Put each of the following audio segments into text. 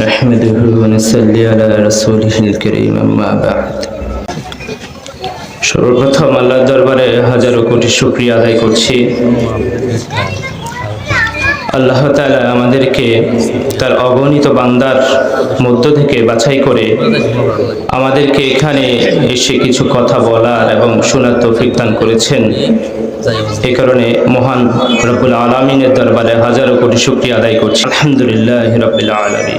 نحمده ونصلي على رسوله الكريم أما بعد সর্বপ্রথম আল্লাহর দরবারে হাজারো কোটি শুক্রিয়া আদায় করছি আল্লাহ তাআলা আমাদেরকে তার অগণিত বান্দার মধ্য থেকে বাছাই করে আমাদেরকে এখানে এসে কিছু কথা বলার এবং শোনার তৌফিক দান করেছেন এই কারণে মহান রব্বুল আলমিনের দরবারে হাজারো কোটি শুক্রিয়া আদায় করছি আলহামদুলিল্লাহ রব্বুল আলমী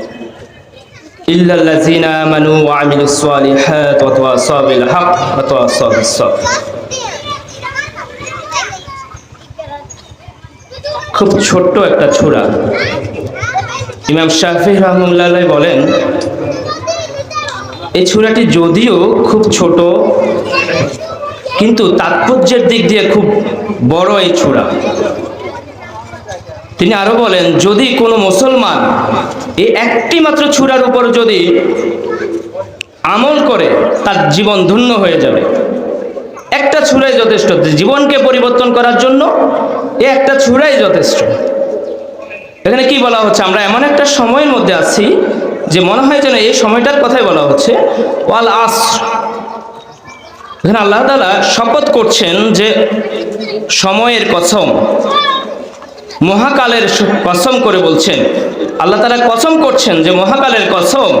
إلا الذين آمنوا وعملوا الصالحات وتواصوا بالحق وتواصوا بالصبر খুব ছোট্ট একটা ছোড়া ইমাম শাফি রহমুল্লাহ বলেন এই ছোড়াটি যদিও খুব ছোট কিন্তু তাৎপর্যের দিক দিয়ে খুব বড় এই ছোড়া তিনি আরো বলেন যদি কোনো মুসলমান এই একটি মাত্র ছুরার উপর যদি আমল করে, তার জীবন ধন্য হয়ে যাবে। একটা ছুরাই যথেষ্ট। জীবনকে পরিবর্তন করার জন্য এ একটা ছুরাই যথেষ্ট। এখানে কি বলা হচ্ছে? আমরা এমন একটা সময়ের মধ্যে আছি যে মনে হয় যেন এই সময়টার কথাই বলা হচ্ছে, ওয়াল আস এখানে আল্লাহ তালা শপথ করছেন যে সময়ের কসম মহাকালের কসম করে বলছেন। আল্লাহ তালা কসম করছেন যে মহাকালের কসম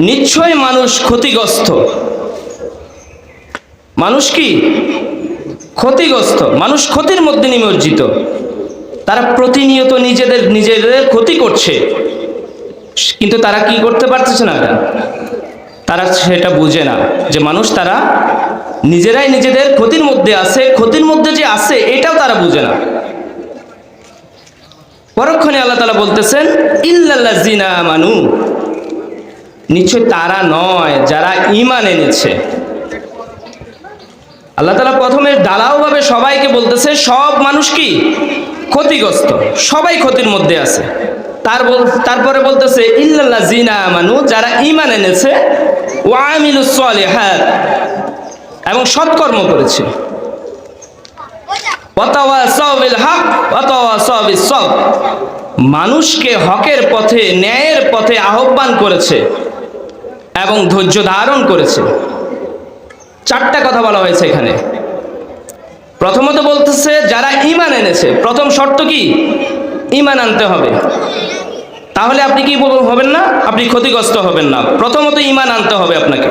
নিশ্চয় মানুষ ক্ষতিগ্রস্ত। মানুষ কি? ক্ষতিগ্রস্ত। মানুষ ক্ষতির মধ্যে নিমজ্জিত। তারা প্রতিনিয়ত নিজেদের নিজেদের ক্ষতি করছে। কিন্তু তারা কি করতে পারতেছে না তারা সেটা বুঝে না। যে মানুষ তারা নিজেরাই নিজেদের ক্ষতির মধ্যে আছে, ক্ষতির মধ্যে যে আছে, এটাও তারা বুঝে না। পরক্ষণে আল্লাহ তালা বলতেছেন ইল্লাল্লাহ জিনা মানু নিশ্চয় তারা নয়, যারা ইমান এনেছে। আল্লাহ তালা প্রথমে দালাওভাবে সবাইকে বলতেছে, সব মানুষ কি? ক্ষতিগ্রস্ত। সবাই ক্ষতির মধ্যে আছে। তার বল, তারপরে বলতেছে ইল্লাল্লাহ জিনা মানু যারা ইমান এনেছে ওয়ামিলুস সালিহাত, এবং সৎকর্ম করেছে। মানুষকে হকের পথে, ন্যায়ের পথে আহ্বান করেছে এবং ধৈর্য ধারণ করেছে। চারটা কথা বলা হয়েছে এখানে। প্রথমত বলতেছে, যারা ইমান এনেছে, প্রথম শর্ত কি? ইমান আনতে হবে। তাহলে আপনি কি হবেন না? আপনি ক্ষতিগ্রস্ত হবেন না। প্রথমত ইমান আনতে হবে আপনাকে।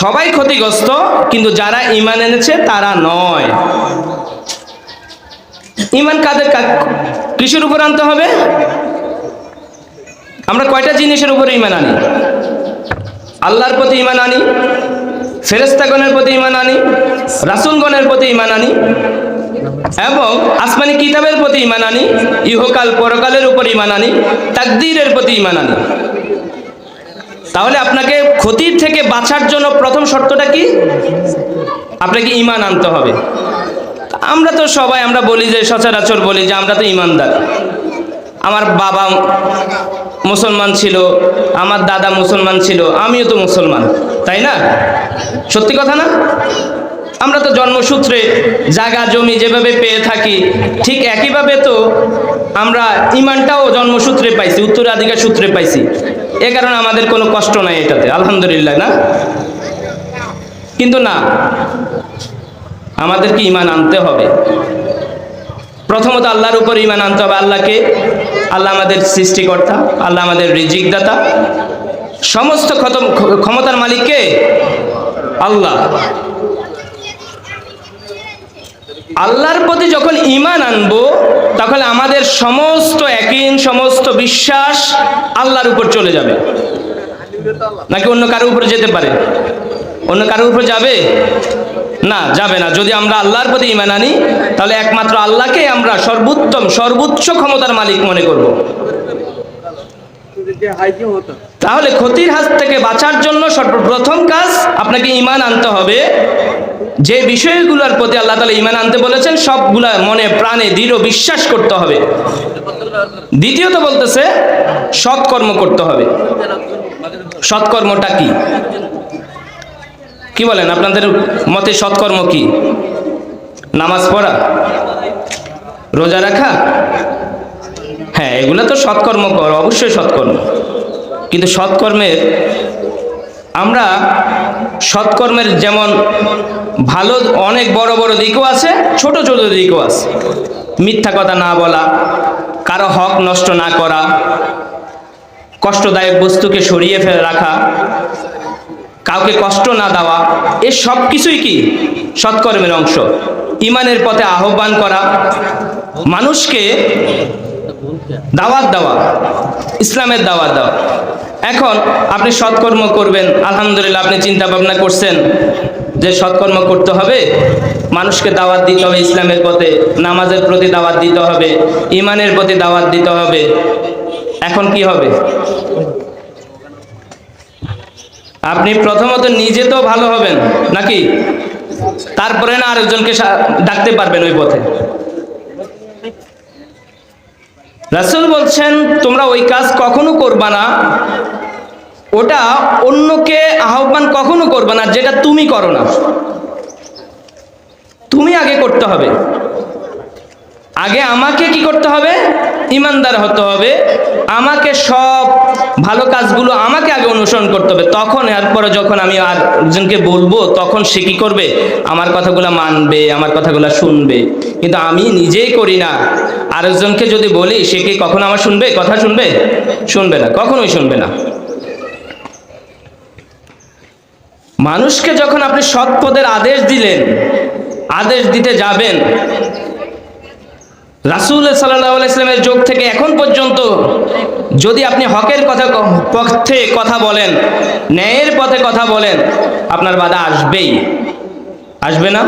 সবাই ক্ষতিগ্রস্ত, কিন্তু যারা ইমান এনেছে, তারা নয়। ইমান কাদের কিসের উপর আনতে হবে? আমরা কয়টা জিনিসের উপরে ইমান আনি? আল্লাহর প্রতি ইমান আনি? ফেরেস্তাগণের প্রতি ইমান আনি, রাসুলগণের প্রতি ইমান আনি এবং আসমানি কিতাবের প্রতি ইমান আনি, ইহকাল পরকালের উপর ইমান আনি, তাকদীরের প্রতি ইমান আনি। তাহলে আপনাকে ক্ষতির থেকে বাঁচার জন্য প্রথম শর্তটা কি? আপনাকে ইমান আনতে হবে। আমরা তো সবাই আমরা বলি যে, সচরাচর বলি যে, আমরা তো ইমানদার আমার বাবা মুসলমান ছিল, আমার দাদা মুসলমান ছিল, আমিও তো মুসলমান, তাই না? সত্যি কথা না? আমরা তো জন্মসূত্রে জায়গা জমি যেভাবে পেয়ে থাকি, ঠিক একইভাবে তো আমরা ইমানটাও জন্মসূত্রে পাইছি, উত্তরাধিকার সূত্রে পাইছি। এ কারণে আমাদের কোনো কষ্ট নাই এটাতে, আলহামদুলিল্লাহ, না? কিন্তু না, আমাদেরকে ইমান আনতে হবে। প্রথমত আল্লাহর উপর ইমান আনতে হবে, আল্লাহকে আল্লাহ আমাদের সৃষ্টিকর্তা, আল্লাহ আমাদের রিজিকদাতা। সমস্ত ক্ষমতার মালিককে আল্লাহ। আল্লাহর প্রতি যখন ইমান আনব তখন আমাদের সমস্ত একইন, সমস্ত বিশ্বাস আল্লাহর উপর চলে যাবে। নাকি অন্য কারোর উপর যেতে পারে? অন্য কারোর উপর যাবে? না যাবে না। যদি আমরা আল্লাহর প্রতি ইমান আনি তাহলে একমাত্র আল্লাহকে আমরা সর্বোত্তম সর্বোচ্চ ক্ষমতার মালিক মনে করব। তাহলে ক্ষতির হাত থেকে বাঁচার জন্য সর্বপ্রথম কাজ আপনাকে ইমান আনতে হবে। যে বিষয়গুলোর প্রতি আল্লাহ তালা ইমান আনতে বলেছেন সবগুলা মনে প্রাণে দৃঢ় বিশ্বাস করতে হবে। দ্বিতীয়ত বলতেছে সৎকর্ম করতে হবে। সৎকর্মটা কি? কি বলেন? আপনাদের মতে সৎকর্ম কি? নামাজ পড়া, রোজা রাখা? হ্যাঁ এগুলো তো সৎকর্ম কর, অবশ্যই সৎকর্ম। কিন্তু সৎকর্মের, আমরা সৎকর্মের যেমন ভালো, অনেক বড় বড় দিকও আছে, ছোট ছোট দিকও আছে। মিথ্যা কথা না বলা, কারও হক নষ্ট না করা, কষ্টদায়ক বস্তুকে সরিয়ে ফেলে রাখা, কাউকে কষ্ট না দেওয়া, এ সব কিছুই কি সৎকর্মের অংশ? ইমানের পথে আহ্বান করা, মানুষকে দাওয়াত দেওয়া, ইসলামের দাওয়াত দেওয়া। এখন আপনি সৎকর্ম করবেন, আলহামদুলিল্লাহ আপনি চিন্তা ভাবনা করছেন যে সৎকর্ম করতে হবে, মানুষকে দাওয়াত দিতে হবে ইসলামের পথে, নামাজের প্রতি দাওয়াত দিতে হবে, ইমানের প্রতি দাওয়াত দিতে হবে। এখন কি হবে? আপনি প্রথমত নিজে তো ভালো হবেন, নাকি? তারপরে না আরেকজনকে ডাকতে পারবেন ওই পথে। রাসূল বলছেন, তোমরা ওই কাজ কখনো করবা না। ওটা অন্যকে আহ্বান কখনো করবে না, যেটা তুমি করো না। তুমি আগে করতে হবে। আগে আমাকে কি করতে হবে? ইমানদার হতে হবে। আমাকে ভালো কাজগুলো আমাকে আগে অনুসরণ করতে হবে। তখন এরপরে যখন আমি আর একজনকে বলব, তখন সে কি করবে? আমার কথাগুলো মানবে, আমার কথাগুলো শুনবে। কিন্তু আমি নিজেই করি না। আরেকজনকে যদি বলি, সে কি কখন আমার শুনবে? কথা শুনবে? শুনবে না, কখনোই শুনবে না। মানুষকে যখন আপনি সৎ পদের আদেশ দিলেন, আদেশ দিতে যাবেন রাসুল সাল্লাহ ইসলামের যুগ থেকে এখন পর্যন্ত যদি আপনি হকের কথা পক্ষে কথা বলেন, ন্যায়ের পথে কথা বলেন, আপনার বাধা আসবেই। আসবে না?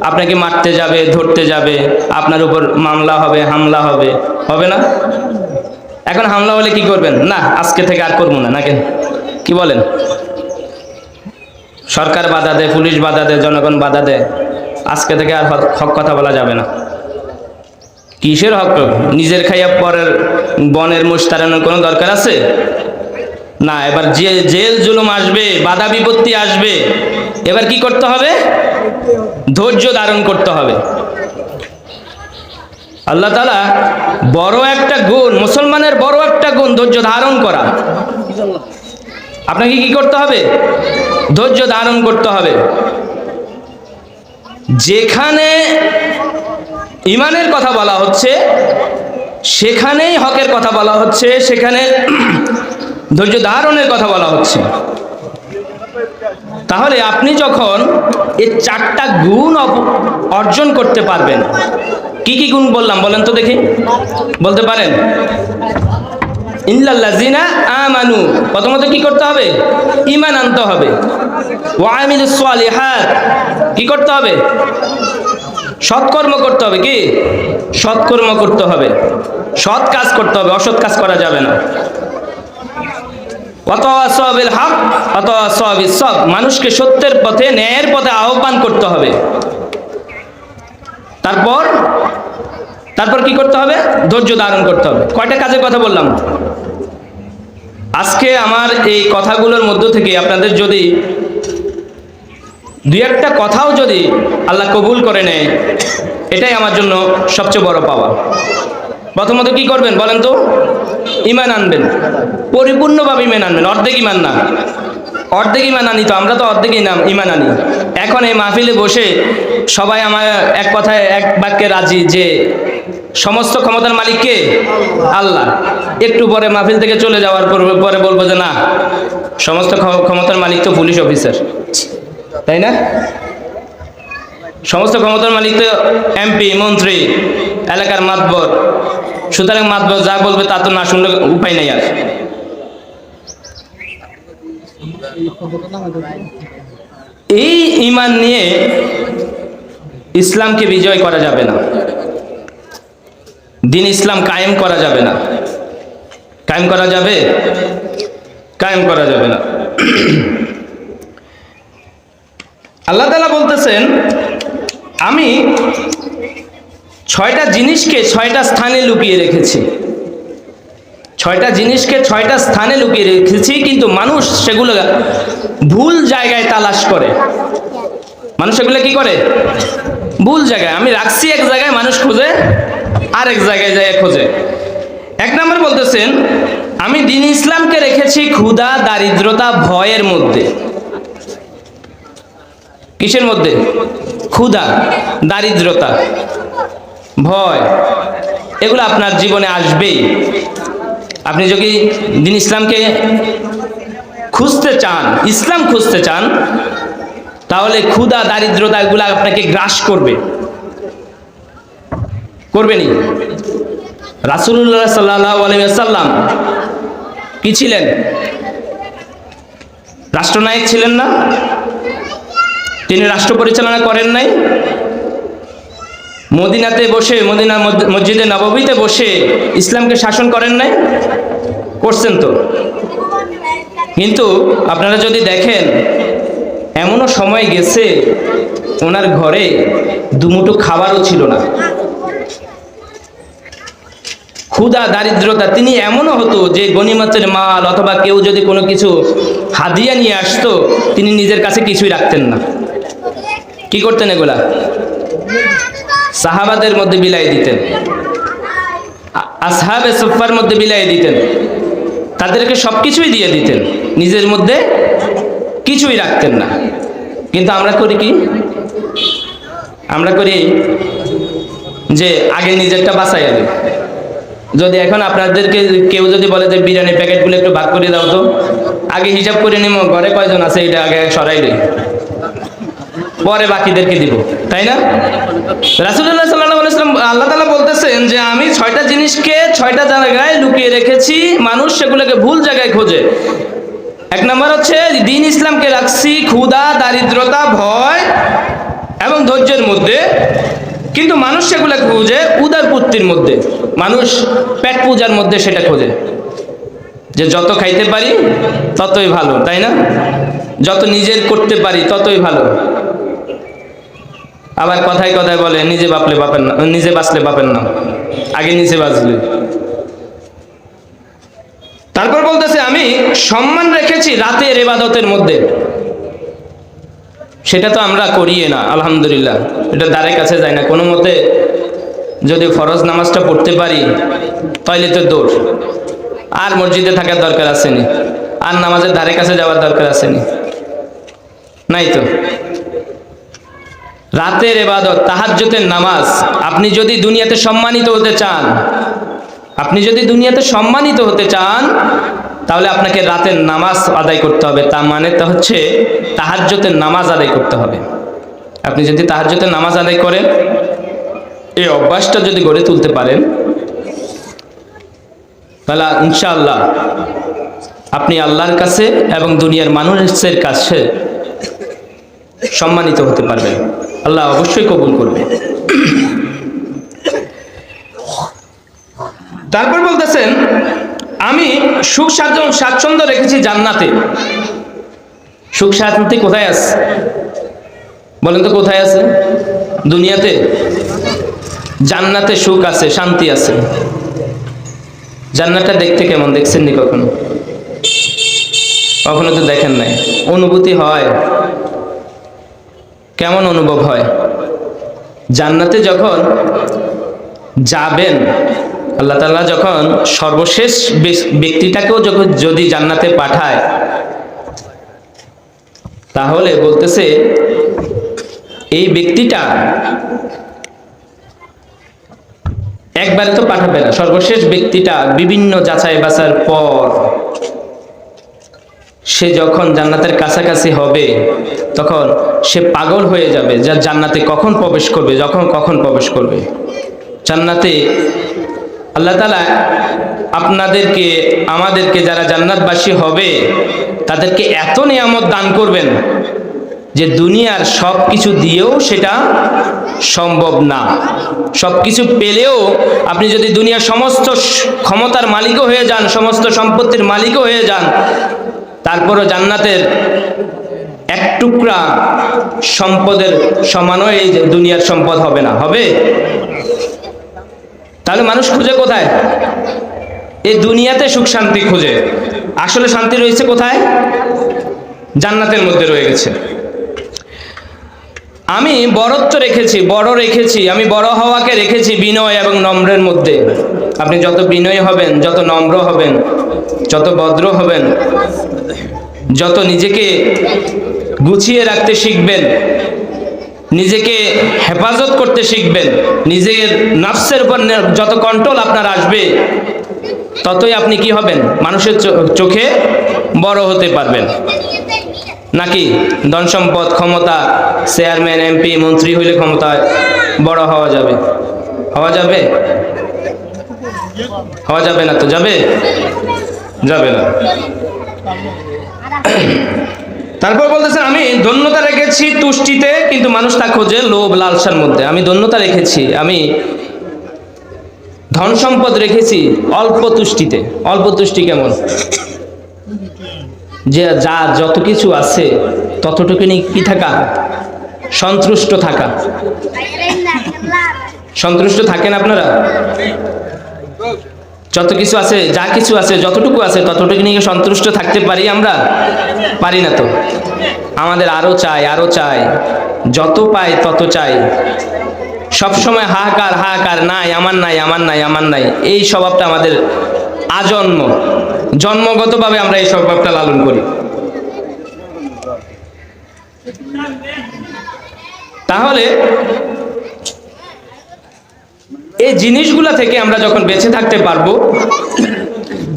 আপনাকে মারতে যাবে, ধরতে যাবে, আপনার উপর মামলা হবে, হামলা হবে। হবে না? এখন হামলা হলে কি করবেন? না, আজকে থেকে আর করব না নাকি কি বলেন? সরকার বাধা দেয়, পুলিশ বাধা দেয়, জনগণ বাধা দেয়, আজকে থেকে আর হক কথা বলা যাবে না। কিসের হক নিজের খাইয়া পরের বনের মুষ তাড়ানোর কোনো দরকার আছে? না, এবার যে জেল জুলুম আসবে, বাধা বিপত্তি আসবে, এবার কি করতে হবে? ধৈর্য ধারণ করতে হবে। আল্লাহ তালা বড় একটা গুণ, মুসলমানের বড় একটা গুণ, ধৈর্য ধারণ করা। আপনাকে কি করতে হবে? ধৈর্য ধারণ করতে হবে। যেখানে ইমানের কথা বলা হচ্ছে, সেখানেই হকের কথা বলা হচ্ছে, সেখানে ধৈর্য ধারণের কথা বলা হচ্ছে। তাহলে আপনি যখন এই চারটা গুণ অর্জন করতে পারবেন, কি কি গুণ বললাম বলেন তো দেখি। বলতে পারেন? আমানু, প্রথমত কি করতে হবে? ঈমান আনতে হবে। কি করতে হবে? সৎকর্ম করতে হবে কি? সৎকর্ম করতে হবে। সৎ কাজ করতে হবে, অসৎ কাজ করা যাবে না। হক সব। মানুষকে সত্যের পথে, ন্যায়ের পথে আহ্বান করতে হবে। তারপর তারপর কি করতে হবে? ধৈর্য ধারণ করতে হবে। কয়টা কাজের কথা বললাম? আজকে আমার এই কথাগুলোর মধ্য থেকে আপনাদের যদি দুই একটা কথাও যদি আল্লাহ কবুল করে নেয়, এটাই আমার জন্য সবচেয়ে বড় পাওয়া। প্রথমত কি করবেন বলেন তো? ইমান আনবেন। পরিপূর্ণভাবে ইমান আনবেন। অর্ধেক ইমান না। অর্ধেক ইমান আনি তো, আমরা তো অর্ধেক ইনাম ইমান আনি। এখন এই মাহফিলে বসে সবাই আমার এক কথায়, এক বাক্যে রাজি যে সমস্ত ক্ষমতার মালিক কে? আল্লাহ। একটু পরে মাহফিল থেকে চলে যাওয়ার পরে বলব যে না, সমস্ত ক্ষমতার মালিক তো পুলিশ অফিসার। তাই না? সমস্ত ক্ষমতার মালিক তো এমপি, মন্ত্রী, এলাকার মাতবর। সুতরাং মাতবর যা বলবে তা তো না শুনলে উপায় নেই আর। এই ইমান নিয়ে ইসলামকে বিজয় করা যাবে না। দিন ইসলাম কায়েম করা যাবে না। কায়েম করা যাবে? কায়েম করা যাবে না। আল্লাহ তালা বলতেছেন, আমি ছয়টা জিনিসকে ছয়টা স্থানে লুকিয়ে রেখেছি। ছয়টা জিনিসকে ছয়টা স্থানে লুকিয়ে রেখেছি, কিন্তু মানুষ সেগুলো ভুল জায়গায় তালাশ করে। মানুষ এগুলো কি করে? ভুল জায়গায়। আমি রাখছি এক জায়গায়, মানুষ খুঁজে এক জায়গায় যায় খোঁজে। এক নম্বর বলতেছেন, আমি দিন ইসলামকে রেখেছি ক্ষুধা, দারিদ্রতা, ভয়ের মধ্যে। কিসের মধ্যে? ক্ষুধা, দারিদ্রতা, ভয়, এগুলো আপনার জীবনে আসবেই। আপনি যদি দিন ইসলামকে খুঁজতে চান, ইসলাম খুঁজতে চান, তাহলে ক্ষুধা, দারিদ্রতা এগুলো আপনাকে গ্রাস করবে। করবেনি রাসুল্লাহ সাল্লাহ কি ছিলেন? রাষ্ট্রনায়ক ছিলেন না? তিনি রাষ্ট্র পরিচালনা করেন নাই। মদিনাতে বসে, মদিনা মসজিদে নববীতে বসে ইসলামকে শাসন করেন নাই? করছেন তো। কিন্তু আপনারা যদি দেখেন, এমনও সময় গেছে ওনার ঘরে দুমুটো খাবারও ছিল না। ক্ষুধা, দারিদ্রতা, তিনি এমনও হতো যে গনিমতের মাল অথবা কেউ যদি কোনো কিছু হাদিয়া নিয়ে আসতো, তিনি নিজের কাছে কিছুই রাখতেন না। কি করতেন এগুলা? সাহাবাদের মধ্যে বিলাই দিতেন। আসহাবে সফার মধ্যে বিলাই দিতেন। তাদেরকে সব কিছুই দিয়ে দিতেন। নিজের মধ্যে কিছুই রাখতেন না। কিন্তু আমরা করি কি? আমরা করি যে আগে নিজেরটা বাঁচাই আগে। যদি এখন আপনাদেরকে কেউ যদি বলে যে বিরিয়ানি প্যাকেটগুলো একটু ভাগ করে দাও তো, আগে হিসাব করে নিব ঘরে কয়জন আছে, এটা আগে সরাই দিই। পরে বাকিদেরকে দিব, তাই না? রাসুল্লাহ সাল্লাহ সাল্লাম, আল্লাহ তালা বলতেছেন যে আমি ছয়টা জিনিসকে ছয়টা জায়গায় লুকিয়ে রেখেছি, মানুষ সেগুলোকে ভুল জায়গায় খোঁজে। এক নম্বর হচ্ছে দিন ইসলামকে রাখছি ক্ষুধা, দারিদ্রতা, ভয় এবং ধৈর্যের মধ্যে। কিন্তু মানুষ সেগুলো খুঁজে উদারপুত্তির মধ্যে। মানুষ পেট পূজার মধ্যে সেটা খোঁজে। যে যত খাইতে পারি ততই ভালো, তাই না? যত নিজের করতে পারি ততই ভালো। আবার কথায় কথায় বলে, নিজে বাপলে বাপের না, নিজে বাঁচলে বাপের না আগে নিজে বাঁচলে। তারপর বলতেছে, আমি সম্মান রেখেছি রাতের এবাদতের মধ্যে। সেটা তো আমরা করিয়ে না, আলহামদুলিল্লাহ। এটা দ্বারের কাছে যায় না। কোনো মতে যদি ফরজ নামাজটা পড়তে পারি, তাইলে তো দৌড় আর মসজিদে থাকার দরকার আসেনি। আর নামাজের ধারে কাছে যাওয়ার দরকার আসেনি। নাই তো? রাতের এবাদত তাহাজ্জতের নামাজ। আপনি যদি দুনিয়াতে সম্মানিত হতে চান, আপনি যদি দুনিয়াতে সম্মানিত হতে চান, তাহলে আপনাকে রাতের নামাজ আদায় করতে হবে। তা মানে তা হচ্ছে তাহাজ্জতের নামাজ আদায় করতে হবে। আপনি যদি তাহাজ্জতের নামাজ আদায় করেন, এই অভ্যাসটা যদি গড়ে তুলতে পারেন, তাহলে ইনশাআল্লাহ আপনি আল্লাহর কাছে এবং দুনিয়ার মানুষের কাছে সম্মানিত হতে পারবেন। আল্লাহ অবশ্যই কবুল করবে। তারপর বলতেছেন, আমি সুখ স্বাচ্ছন্দ্য রেখেছি জান্নাতে। সুখ স্বাচ্ছন্দ্য কোথায় আছে? বলেন তো কোথায় আছে? দুনিয়াতে? জান্নাতে সুখ আছে, শান্তি আছে। জান্নাতটা দেখতে কেমন? দেখছেননি কখনো? কখনো তো দেখেন নাই। অনুভূতি হয়। কেমন অনুভব হয়? জান্নাতে যখন যাবেন, আল্লাহ তাআলা যখন সর্বশেষ ব্যক্তিটাকেও যখন যদি জান্নাতে পাঠায়, তাহলে বলতেছে, এই ব্যক্তিটা একবারে তো পাঠাবে না। সর্বশেষ ব্যক্তিটা বিভিন্ন যাচাই বাছার পর সে যখন জান্নাতের কাছাকাছি হবে, তখন সে পাগল হয়ে যাবে যা জান্নাতে কখন প্রবেশ করবে, যখন কখন প্রবেশ করবে। জান্নাতে আল্লাহ তালা আপনাদেরকে, আমাদেরকে যারা জান্নাতবাসী হবে, তাদেরকে এত নিয়ামত দান করবেন যে দুনিয়ার সব কিছু দিয়েও সেটা সম্ভব না। সব কিছু পেলেও আপনি যদি দুনিয়ার সমস্ত ক্ষমতার মালিকও হয়ে যান, সমস্ত সম্পত্তির মালিকও হয়ে যান তারপরও জান্নাতের এক টুকরা সম্পদের সমানও এই দুনিয়ার সম্পদ হবে না। হবে? তাহলে মানুষ খুঁজে কোথায়? এই দুনিয়াতে সুখ শান্তি খুঁজে। আসলে শান্তি রয়েছে কোথায়? জান্নাতের মধ্যে রয়ে গেছে। আমি বড়ত্ব রেখেছি, বড় রেখেছি, আমি বড় হওয়াকে রেখেছি বিনয় এবং নম্রের মধ্যে। আপনি যত বিনয় হবেন, যত নম্র হবেন যত ভদ্র হবেন, যত নিজেকে গুছিয়ে রাখতে শিখবেন, নিজেকে হেফাজত করতে শিখবেন, নিজের নফসের উপর যত কন্ট্রোল আপনার আসবে, ততই আপনি কি হবেন? মানুষের চোখে বড় হতে পারবেন। নাকি ধন সম্পদ, ক্ষমতা চেয়ারম্যান এমপি মন্ত্রী হইলে ক্ষমতায় বড় হওয়া যাবে? হওয়া যাবে? হওয়া যাবে না তো, যাবে? যাবে না। তারপর বলতেছেন আমি ধন্যতা রেখেছি তুষ্টিতে, কিন্তু মানুষ তা খোঁজে লোভ লালসার মধ্যে। আমি ধন্যতা রেখেছি, আমি ধন সম্পদ রেখেছি অল্প তুষ্টিতে। অল্প তুষ্টি কেমন? যে যা যত কিছু আছে, ততটুকুনি কি থাকা? সন্তুষ্ট থাকা। সন্তুষ্ট থাকেন আপনারা? যত কিছু আছে, যা কিছু আছে, যতটুকু আছে, ততটুকু নিয়ে সন্তুষ্ট থাকতে পারি আমরা? পারি না তো। আমাদের আরও চাই আরও চাই। যত পাই তত চাই। সব সময় হাহাকার হাহাকার, নাই, আমার নাই আমার নাই আমার নাই। এই স্বভাবটা আমাদের আজন্ম। জন্মগতভাবে আমরা এই স্বভাবটা লালন করি। তাহলে এই জিনিসগুলা থেকে আমরা যখন বেঁচে থাকতে পারব,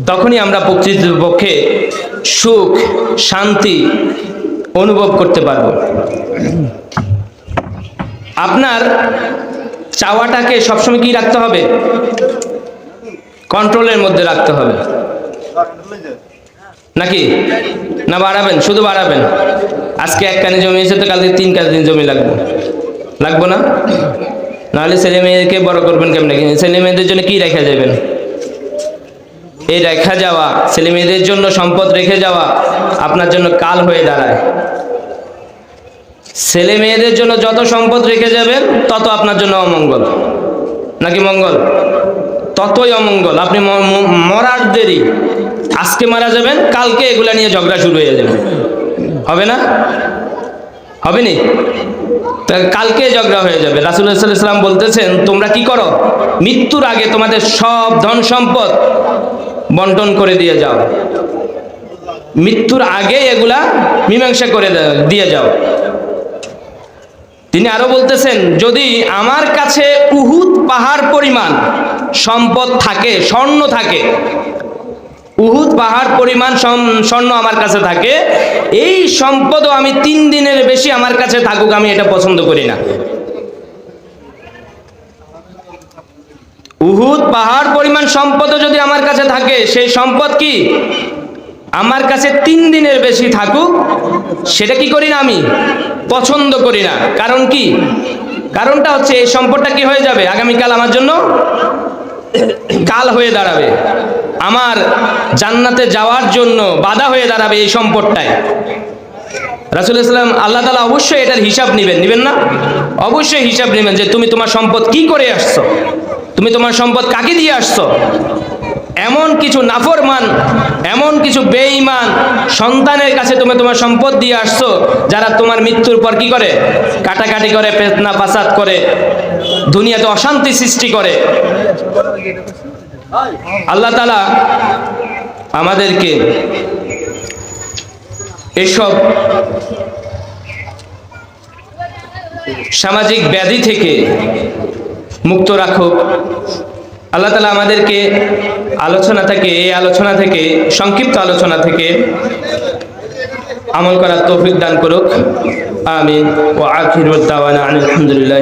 তখনই আমরা প্রকৃতপক্ষে সুখ, শান্তি অনুভব করতে পারব। আপনার চাওয়াটাকে সবসময় কি রাখতে হবে? কন্ট্রোলের মধ্যে রাখতে হবে। নাকি? না, বাড়াবেন, শুধু বাড়াবেন। আজকে এক কানে জমি এসে তো কালকে তিন কানি জমি লাগবে। লাগবো না? নাহলে ছেলে মেয়েকে বড় করবেন কেমনে? ছেলে মেয়েদের জন্য কি রেখে যাবেন? এই রেখা যাওয়া, ছেলে মেয়েদের জন্য সম্পদ রেখে যাওয়া আপনার জন্য কাল হয়ে দাঁড়ায়। ছেলে মেয়েদের জন্য যত সম্পদ রেখে যাবেন, তত আপনার জন্য অমঙ্গল। নাকি মঙ্গল? ততই অমঙ্গল। আপনি মরার দেরি। আজকে মারা যাবেন, কালকে এগুলা নিয়ে ঝগড়া শুরু হয়ে যাবে। হবে না? হবে নি? কালকে ঝগড়া হয়ে যাবে। রাসুল্লাহাম বলতেছেন, তোমরা কি করো? মৃত্যুর আগে তোমাদের সব ধন সম্পদ বন্টন করে দিয়ে যাও। মৃত্যুর আগে এগুলা মীমাংসা করে দিয়ে যাও। তিনি আরও বলতেছেন, যদি আমার কাছে উহুদ পাহাড় পরিমাণ সম্পদ থাকে, স্বর্ণ থাকে উহুদ পাহাড় পরিমাণ স্বর্ণ আমার কাছে থাকে। এই সম্পদও আমি তিন দিনের বেশি আমার কাছে থাকুক, আমি এটা পছন্দ করি না। উহুদ পাহাড় পরিমাণ সম্পদও যদি আমার কাছে থাকে, সেই সম্পদ কি? আমার কাছে তিন দিনের বেশি থাকুক, সেটা কি করি না আমি? পছন্দ করি না। কারণ কি? কারণটা হচ্ছে এই সম্পদটা কি হয়ে যাবে আগামীকাল আমার জন্য? কাল হয়ে দাঁড়াবে। আমার জান্নাতে যাওয়ার জন্য বাধা হয়ে দাঁড়াবে এই সম্পদটায়। রাসুল ইসলাম আল্লাহ তালা অবশ্যই এটার হিসাব নেবেন নেবেন না? অবশ্যই হিসাব নেবেন যে তুমি তোমার সম্পদ কি করে আসছো? তুমি তোমার সম্পদ কাকে দিয়ে আসছো? এমন কিছু নাফরমান, এমন কিছু বেঈমান সন্তানের কাছে তুমি তোমার সম্পদ দিয়ে আসছো, যারা তোমার মৃত্যুর পর কি করে? কাটাকাটি করে পেতনা পাসাদ করে। দুনিয়াতে অশান্তি সৃষ্টি করে। আল্লাহ তালা আমাদেরকে এসব সামাজিক ব্যাধি থেকে মুক্ত রাখুক। আল্লাহ তালা আমাদেরকে আলোচনা থেকে, এই আলোচনা থেকে, সংক্ষিপ্ত আলোচনা থেকে আমল করার তৌফিক দান করুক। আমিন। ও আখির আলহামদুলিল্লাহ